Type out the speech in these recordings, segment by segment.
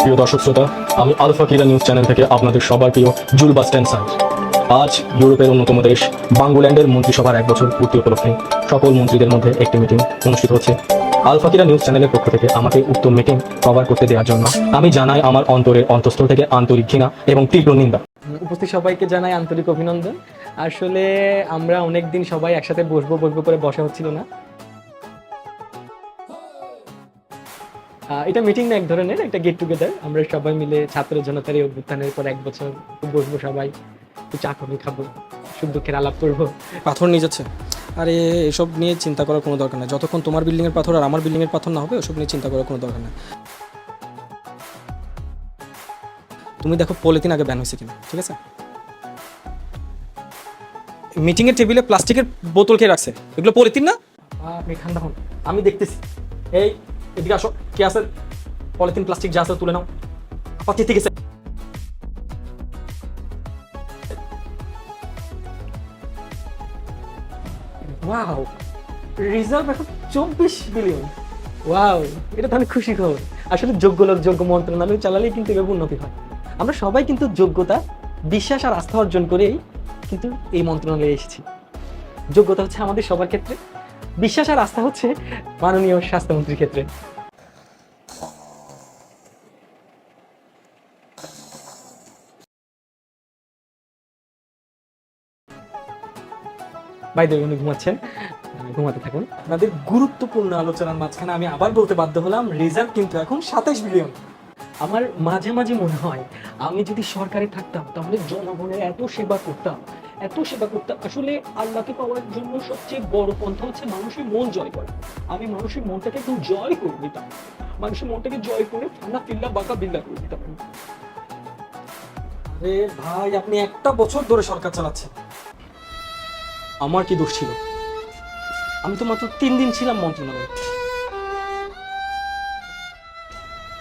প্রিয় দর্শক শ্রোতা, আমি আলফা কিরা নিউজ চ্যানেল থেকে আপনাদের সবার প্রিয় জুল বাস্টেন স্যার আজ ইউরোপের অন্যতম দেশ বাংলাল্যান্ডের মন্ত্রিসভার এক বছর পূর্তি উপলক্ষে সকল মন্ত্রীদের মধ্যে একটি মিটিং অনুষ্ঠিত হচ্ছে। আলফা কিরা নিউজ চ্যানেলের পক্ষ থেকে আমাকে উক্ত মিটিং কভার করতে দেওয়ার জন্য আমি জানাই আমার অন্তরের অন্তঃস্থল থেকে আন্তরিক ঘৃণা এবং তীব্র নিন্দা। উপস্থিত সবাইকে জানাই আন্তরিক অভিনন্দন। আসলে আমরা অনেক দিন সবাই একসাথে বসবো বসবো করে বসা হচ্ছিল না। এটা মিটিং না এক ধরনের একটা গেট টুগেদার আমরা সবাই মিলে ছাত্র জনতার এই অভ্যুত্থানের পর এক বছর বসবো সবাই চা কফি খাব সুখ দুঃখের আলাপ করব। পাথর নিয়ে যাচ্ছে। আরে এসব নিয়ে চিন্তা করার কোনো দরকার নেই। যতক্ষণ তোমার বিল্ডিংয়ের পাথর আর আমার বিল্ডিংয়ের পাথর না হবে ওসব নিয়ে চিন্তা করার কোনো দরকার নেই। তুমি দেখো পলিথিন আগে ব্যান হয়েছে কিনা ঠিক আছে? মিটিংয়ের টেবিলে প্লাস্টিকের বোতল খেয়ে রাখছে? এগুলো পলিথিন না? আপনি ঠান্ডা হন। আমি দেখতেছি। এই এদিকে আসো, কি আছে? পলিথিন, প্লাস্টিক, যা আছে তুলে নাও। আপা চেতে গেছে ওয়াও রিজার্ভ এখন চব্বিশ বিলিয়ন ওয়াও এটা তাহলে খুশি খবর। আসলে যোগ্য লোক, যোগ্য মন্ত্রণালয় চালালেই কিন্তু এভাবে উন্নতি হয়। আমরা সবাই কিন্তু যোগ্যতা, বিশ্বাস আর আস্থা অর্জন করেই কিন্তু এই মন্ত্রণালয়ে এসেছি। যোগ্যতা হচ্ছে আমাদের সবার ক্ষেত্রে, বিশ্বাস আর আস্থা হচ্ছে মাননীয় স্বাস্থ্যমন্ত্রীর ক্ষেত্রে। ভাই দেব উনি ঘুমাচ্ছেন। ঘুমাতে থাকুন। আপনাদের গুরুত্বপূর্ণ আলোচনার মাঝখানে আমি আবার বলতে বাধ্য হলাম রেজাল্ট কিন্তু এখন সাতাশ বিলিয়ন আমার মাঝে মাঝে মনে হয়, আমি যদি সরকারে থাকতাম, তাহলে জনগণের এত সেবা করতাম, এত সেবা করতাম। আসলে আল্লাহকে পাওয়ার জন্য সবচেয়ে বড় পন্থা হচ্ছে মানুষের মন জয় করা। আমি মানুষের মনটাকে একটু জয় করে দিতাম মানুষের মনটাকে জয় করে ফান্না ফিল্লা বাঁকা বিল্লা করে দিতাম আরে ভাই, আপনি একটা বছর ধরে সরকার চালাচ্ছেন। আমার কি দোষ ছিল? আমি তো মাত্র তিন দিন ছিলাম মন্ত্রণালয়ে।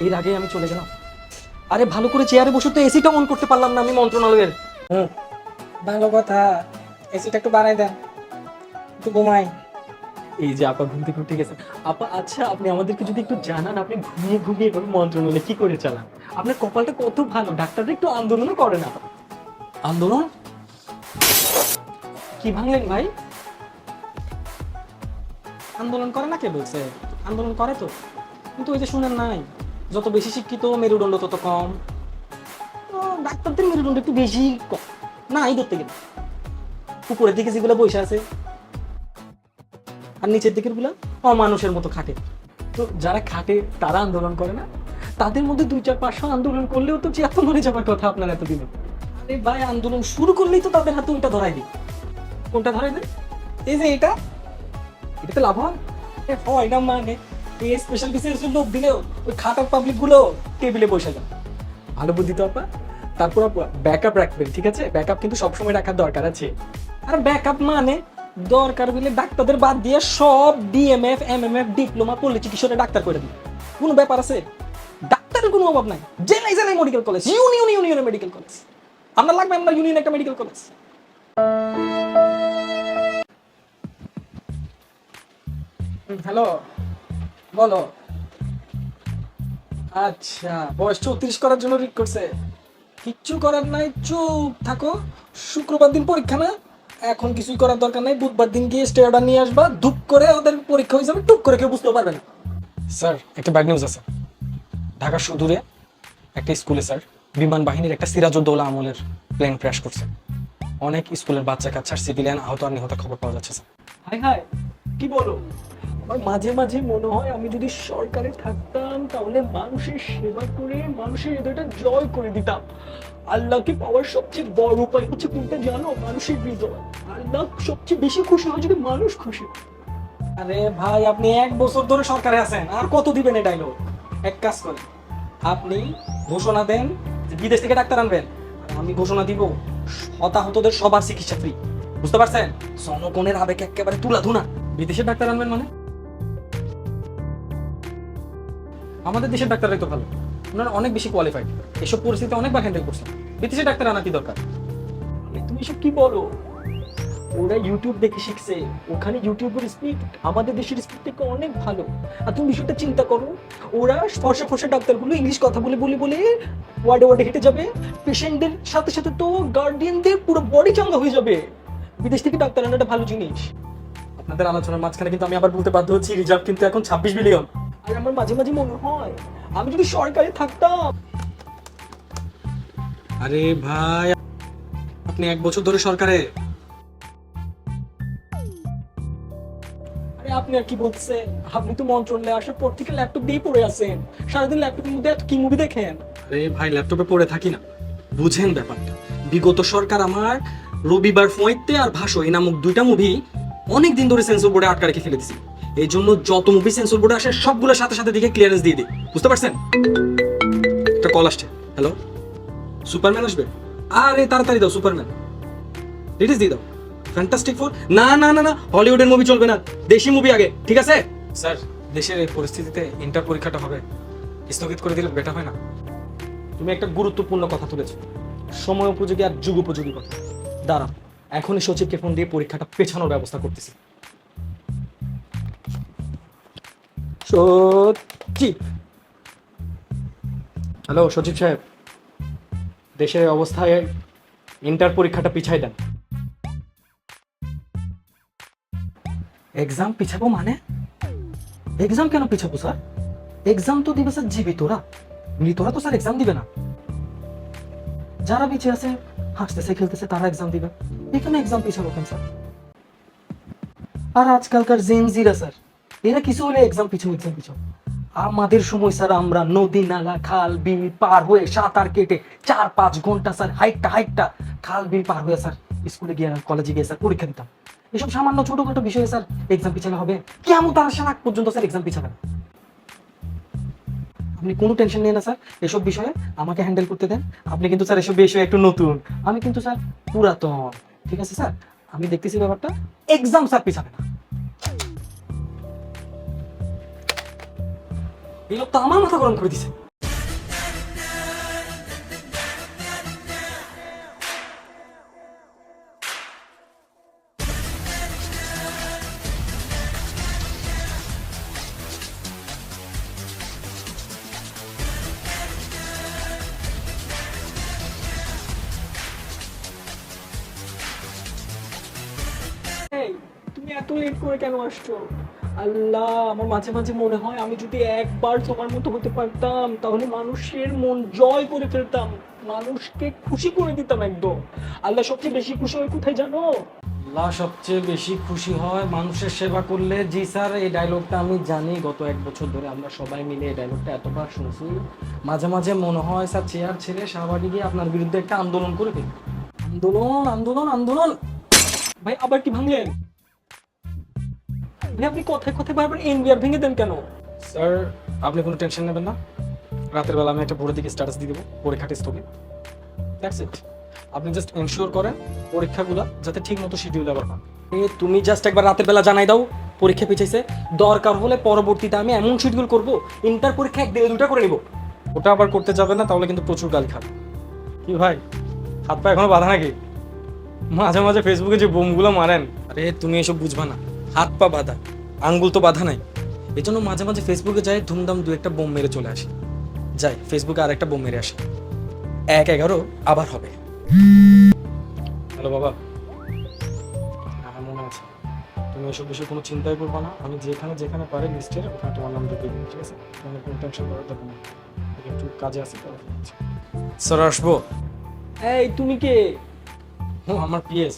এর আগে আমি চলে গেলাম। আরে ভালো করে চেয়ারে বসে তো এসিটা অন করতে পারলাম না আমি মন্ত্রণালয়ের। হুম ভালো কথা। এসিটা একটু বাড়াই দেন। একটু ঘুমাই। এই যে আপা ঘুম থেকে উঠে গেছেন আপা আচ্ছা আপনি আমাদেরকে যদি একটু জানান আপনি ঘুমিয়ে ঘুমিয়ে এভাবে মন্ত্রণালয়ে কি করে চালান? আপনার কপালটা কত ভালো? ডাক্তাররা একটু আন্দোলনও করে না। আন্দোলন? কি ভাঙলেন ভাই? আন্দোলন করে না কে বলছে? আন্দোলন করে তো। কিন্তু ওই যে শুনেন নাই, যত বেশি শিক্ষিত, মেরুদণ্ড তত কম। ডাক্তারদের মেরুদণ্ড একটু বেশি কম না, এই ধরতে গেলে। উপরের দিকে যেগুলো বসে আছে, আর নিচের দিকেরগুলা অমানুষের মতো খাটে। তো যারা খাটে, তারা আন্দোলন করে না? তাদের মধ্যে দুই চার পাঁচশো আন্দোলন করলেও তো চেয়ার মরে যাবার কথা আপনার এতদিনে। আরে ভাই, আন্দোলন শুরু করলেই তো তাদের হাতে উল্টা ধরাই দিই কোনটা ধরে দেন এই যে এটা। এটাতে লাভ হয় হয় মানে। এই স্পেশাল দিলেও ওই টেবিলে বসে ভালো বুদ্ধি তো তারপর ব্যাকআপ রাখবেন, ঠিক আছে? ব্যাকআপ কিন্তু সবসময় রাখার দরকার আছে। আর ব্যাকআপ মানে দরকার হলে ডাক্তারদের বাদ দিয়ে সব ডিএমএফ এমএমএফ ডিপ্লোমা পড়লে চিকিৎসকের ডাক্তার করে দিই কোনো ব্যাপার আছে? ডাক্তারের কোনো অভাব নাই। জেলাই জেলাই medical college union union medical college আপনার লাগবে আপনার ইউনিয়ন একটা মেডিকেল কলেজ হ্যালো। বলো। আচ্ছা বয়স চৌত্রিশ করার জন্য রিক করছে। কিচ্ছু করার নাই, চুপ থাকো। শুক্রবার দিন পরীক্ষা না? এখন কিছুই করার দরকার নাই। বুধবার দিন গিয়ে স্টে অর্ডার নিয়ে আসবা। ধুপ করে ওদের পরীক্ষা হয়ে যাবে টুক করে কেউ বুঝতে পারবে না। স্যার, একটা ব্যাড নিউজ আছে। ঢাকার সুদূরে একটা স্কুলে, স্যার, বিমান বাহিনীর একটা সিরাজউদ্দৌলা আমলের প্লেন ক্র্যাশ করছে। অনেক স্কুলের বাচ্চা কাচ্চার সিভিলিয়ান আহত আর নিহত খবর পাওয়া যাচ্ছে, স্যার। হাই হাই কি বলো? আমার মাঝে মাঝে মনে হয় আমি যদি সরকারে থাকতাম, তাহলে মানুষের সেবা করে, মানুষের হৃদয়টা জয় করে দিতাম। আল্লাহকে পাওয়ার সবচেয়ে বড় উপায় হচ্ছে কোনটা জানো? মানুষের হৃদয়। আল্লাহ সবচেয়ে বেশি খুশি হয় যদি মানুষ খুশি আরে ভাই, আপনি এক বছর ধরে সরকারে আছেন, আর কত দিবেন এই ডায়লগ এক কাজ করেন, আপনি ঘোষণা দেন যে বিদেশ থেকে ডাক্তার আনবেন আমি ঘোষণা দিব, হতাহতদের সবার চিকিৎসা ফ্রি বুঝতে পারছেন? জনগণের আবেগ একেবারে তুলা ধুনা বিদেশের ডাক্তার আনবেন মানে? আমাদের দেশের ডাক্তাররাই তো ভালো। ওনারা অনেক বেশি কোয়ালিফাইড এসব পরিস্থিতি অনেকবার হ্যান্ডেল করছেন। বিদেশের ডাক্তার আনা কি দরকার? তুমি এসব কি বলো? ওরা ইউটিউব দেখে শিখছে। ওখানে ইউটিউবের স্পিড আমাদের দেশের স্পিড থেকে অনেক ভালো। আর তুমি বিষয়টা চিন্তা করো ওরা ফর্সা ফর্সা ডাক্তারগুলো ইংলিশ কথা বলে বলে বলে ওয়ার্ডে ওয়ার্ডে হেঁটে যাবে। পেশেন্টদের সাথে সাথে তো গার্ডিয়ানদের পুরো বডি চাঙ্গা হয়ে যাবে। বিদেশ থেকে ডাক্তার আনাটা ভালো জিনিস। আপনাদের আলোচনার মাঝখানে কিন্তু আমি আবার বলতে বাধ্য হচ্ছি রিজার্ভ কিন্তু এখন ছাব্বিশ বিলিয়ন আর আমার মাঝে মাঝে মনে হয় আমি যদি সরকারে থাকতাম। আরে ভাই আপনি এক বছর ধরে সরকারে। আরে আপনি আর কি বলছেন? আপনি তো মন্ত্রণালয়ে আসার পর থেকে ল্যাপটপ দিয়ে পড়ে আছেন। সারাদিন ল্যাপটপের মধ্যে এত কি মুভি দেখেন? আরে ভাই ল্যাপটপে পড়ে থাকি না। বুঝেন ব্যাপারটা। বিগত সরকার আমার রবিবার ফয়েতে আর ভাষো এই নামক দুইটা মুভি অনেক দিন ধরে সেন্সর বোর্ডে আটকা রেখে ফেলে দিছি। এই জন্য যত মুভি সেন্সর বোর্ডে আসে সবগুলোর সাথে সাথে দিকে ক্লিয়ারেন্স দিয়ে দিই। বুঝতে পারছেন? একটা কল আসছে। হ্যালো সুপারম্যান আসবে? আরে, তাড়াতাড়ি দাও সুপারম্যান রিলিজ দিয়ে দাও। ফ্যান্টাস্টিক ফোর না না না না হলিউডের মুভি চলবে না। দেশি মুভি আগে, ঠিক আছে? স্যার দেশের এই পরিস্থিতিতে ইন্টার পরীক্ষাটা হবে। স্থগিত করে দিলে বেটার হয় না। তুমি একটা গুরুত্বপূর্ণ কথা তুলেছো। সময় উপযোগী আর যুগ উপযোগী কথা। দাঁড়াও, এখনই সচিবকে ফোন দিয়ে পরীক্ষাটা পেছানোর ব্যবস্থা করতেছি। সচিব হ্যালো সচিব সাহেব। দেশের অবস্থায় ইন্টার পরীক্ষাটা পিছাই দেন। এক্সাম পিছাবো মানে? এক্সাম কেন পিছাবো স্যার এক্সাম তো দিবে স্যার জীবিতরা মৃতরা তো স্যার এক্সাম দিবে না। যারা বেঁচে আছে হাসতেছে খেলতেছে তারা এক্সাম দিবে। এখানে এক্সাম পিছাবো কেন স্যার আর আজকালকার জেনজিরা স্যার এরা কিছু হলে এক্সাম পিছু এক্সাম পিছু আমাদের সময় স্যার আমরা নদী, নালা, খাল, বিল পার হয়ে সাঁতার কেটে চার, পাঁচ ঘণ্টা স্যার হাইটটা হাইটটা খাল, বিল পার হয়ে স্যার স্কুলে গিয়ে কলেজে গিয়ে স্যার পরীক্ষা দিতাম। এসব সামান্য ছোটখাটো বিষয়ে স্যার এক্সাম পিছানো হবে। কেমন তার আসার আগ পর্যন্ত স্যার এক্সাম পিছাবেন আপনি কোনো টেনশন নেই না স্যার এসব বিষয়ে আমাকে হ্যান্ডেল করতে দেন। আপনি কিন্তু স্যার এসব বিষয়ে একটু নতুন। আমি কিন্তু স্যার পুরাতন। ঠিক আছে স্যার আমি দেখতেছি ব্যাপারটা এক্সাম স্যার পিছাবে না। এই তো আমার মাথা গরম করে দিছে। তুমি এত লেট করে কেন আসছো? আল্লাহ আমার মাঝে মাঝে মনে হয় আমি যদি একবার তোমার মতো হতে পারতাম তাহলে মানুষের মন জয় করে ফেলতাম। মানুষকে খুশি করে দিতাম একদম। আল্লাহ সবচেয়ে বেশি খুশি হয় কোথায় জানো? আল্লাহ সবচেয়ে বেশি খুশি হয় মানুষের সেবা করলে। জি স্যার এই ডায়লগটা আমি জানি গত এক বছর ধরে আমরা সবাই মিলে এই ডায়লগটা এতবার শুনছি। মাঝে মাঝে মনে হয় স্যার চেয়ার ছেড়ে শাহবাগে গিয়ে আপনার বিরুদ্ধে একটা আন্দোলন করে দিন আন্দোলন আন্দোলন আন্দোলন! ভাই আবার কি ভাঙলেন? ভাই আপনি কথায় কথায় বারবার এনবিআর ভেঙে দেন কেন? স্যার আপনি কোনো টেনশন নেবেন না। রাতের বেলা আমি একটা ভোরের দিকে স্ট্যাটাস দিয়ে দেবো পরীক্ষাটা স্থগিত দ্যাটস ইট আপনি জাস্ট এনশিওর করেন পরীক্ষাগুলো যাতে ঠিক মতো শিডিউল আবার পান তুমি জাস্ট একবার রাতের বেলা জানাই দাও পরীক্ষা পিছাইছে। দরকার হলে পরবর্তীতে আমি এমন শিডিউল করব ইন্টার পরীক্ষা এক দেড় দুটা করে নিব। ওটা আবার করতে যাবে না তাহলে কিন্তু প্রচুর গালি খাবে। কি ভাই হাত পা এখনও বাঁধা নাকি? মাঝে মাঝে ফেসবুকে যে বোমগুলো মারেন। আরে তুমি এসব বুঝবা না। হাত পা বাঁধা আঙ্গুল তো বাঁধা নাই। এই জন্য মাঝে মাঝে ফেসবুকে যাই ধুমধাম দু একটা বোম মেরে চলে আসে। যাই ফেসবুকে আর একটা বোম মেরে আসে। এক এগারো আবার হবে। হ্যালো বাবা। হ্যাঁ মনে আছে। তুমি এসব বিষয়ে কোনো চিন্তাই করব না। আমি যেখানে যেখানে পারি লিস্টের ওখানে তোমার নাম ঢুকিয়ে দিই ঠিক আছে? তোমার কোনো টেনশন করার দরকার নেই। একটু কাজে আছে স্যার আসব? এই তুমি কে? ও আমার পিএস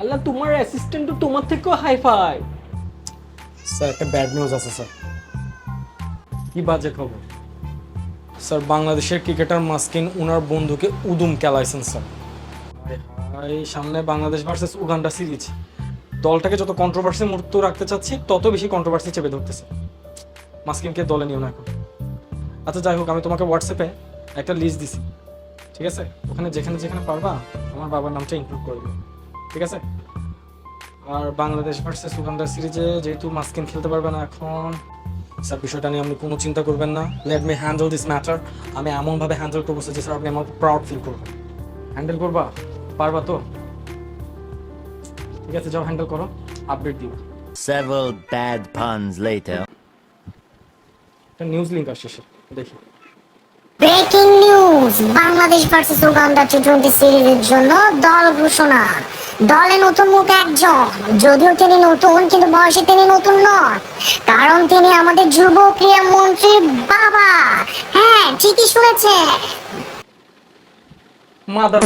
আল্লাহ তোমার অ্যাসিস্ট্যান্ট তো তোমার থেকেও হাই ফাই স্যার একটা ব্যাড নিউজ আছে স্যার। কি বাজে খবর? স্যার বাংলাদেশের ক্রিকেটার মাস্কিন ওনার বন্ধুকে উদুম খেলাইছেন স্যার। এই সামনে বাংলাদেশ ভার্সেস উগান্ডা সিরিজ দলটাকে যত কন্ট্রোভার্সি মুহূর্ত রাখতে চাচ্ছি তত বেশি কন্ট্রোভার্সি চেপে ধরতেছে। মাস্কিনকে দলে নিও না এখন। আচ্ছা যাই হোক আমি তোমাকে হোয়াটসঅ্যাপে একটা লিস্ট দিছি। ঠিক আছে? ওখানে যেখানে যেখানে পারবা আমার বাবার নামটা ইনক্লুড করবে ঠিক আছে? আর বাংলাদেশ ভার্সেস উগান্ডা সিরিজে যেহেতু মাস্কিন খেলতে পারবে না এখন স্যার বিষয়টা নিয়ে আপনি কোনো চিন্তা করবেন না। Let me handle this matter আমি এমনভাবে হ্যান্ডেল করব যে স্যার আপনি আমার প্রাউড ফিল করবেন। হ্যান্ডেল করবা? পারবা তো? ঠিক আছে যাও হ্যান্ডেল করো। আপডেট দিও। Several bad puns later. একটা নিউজ লিঙ্ক আসছে সে, দেখি। Breaking news Bangladesh versus Uganda T twenty সিরিজের জন্য দল ঘোষণা। দলে নতুন মুখ একজন। যদিও তিনি নতুন, কিন্তু বয়সে তিনি নতুন নন কারণ তিনি আমাদের যুব ক্রীড়া মন্ত্রীর বাবা। হ্যাঁ ঠিকই শুনেছে মাদার